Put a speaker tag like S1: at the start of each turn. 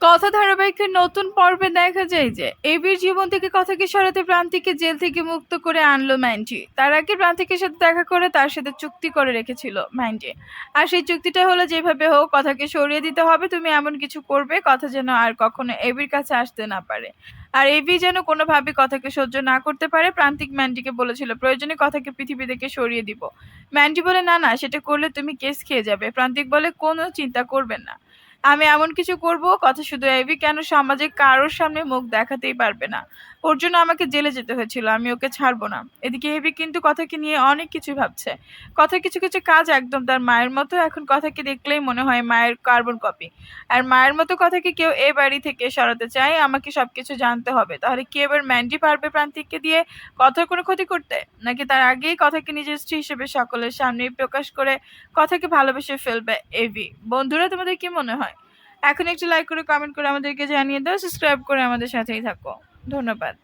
S1: কথা ধারাবাহিকের নতুন পর্বে দেখা যায় যে, এবির জীবন থেকে কথাকে সরাতে প্রান্তিককে জেল থেকে মুক্ত করে আনলো ম্যান্ডি তার আগে প্রান্তিকের সাথে দেখা করে তার সাথে চুক্তি করে রেখেছিল ম্যান্ডি আর সেই চুক্তিটা হলো যেভাবে হোক, কথাকে সরিয়ে দিতে হবে, তুমি এমন কিছু করবে, কথা যেন আর কখনো এবির কাছে আসতে না পারে। আর এবি যেন কোনোভাবে কথাকে সহ্য না করতে পারে, প্রান্তিক ম্যান্ডিকে বলেছিল, প্রয়োজনে কথাকে পৃথিবী থেকে সরিয়ে দিব। ম্যান্ডি বলে, না না, সেটা করলে তুমি কেস খেয়ে যাবে। প্রান্তিক বলে, কোনো চিন্তা করবেন না। আমি এমন কিছু করব? কথা শুধু এবি, কেন সমাজে কারোর সামনে মুখ দেখাতেই পারবে না। ওর জন্য আমাকে জেলে যেতে হয়েছিল, আমি ওকে ছাড়বো না। এদিকে এবি কিন্তু কথাকে নিয়ে অনেক কিছু ভাবছে। কথা কিছু কিছু কাজ একদম তার মায়ের মতো, এখন কথাকে দেখলেই মনে হয় মায়ের কার্বন কপি। আর মায়ের মতো কথাকে কেউ এ বাড়ি থেকে সরাতে চায়, আমাকে সবকিছু জানতে হবে। তাহলে কি এবার ম্যান্ডি পারবে প্রান্তিককে দিয়ে কথার কোনো ক্ষতি করতে? নাকি তার আগেই কথাকে নিজের স্ত্রী হিসেবে সকলের সামনে প্রকাশ করে কথাকে ভালোবেসে ফেলবে এভি বন্ধুরা, তোমাদের কি মনে হয়? এখন একটু লাইক করে কমেন্ট করে আমাদেরকে জানিয়ে দাও সাবস্ক্রাইব করে আমাদের সাথেই থাকো। ধন্যবাদ।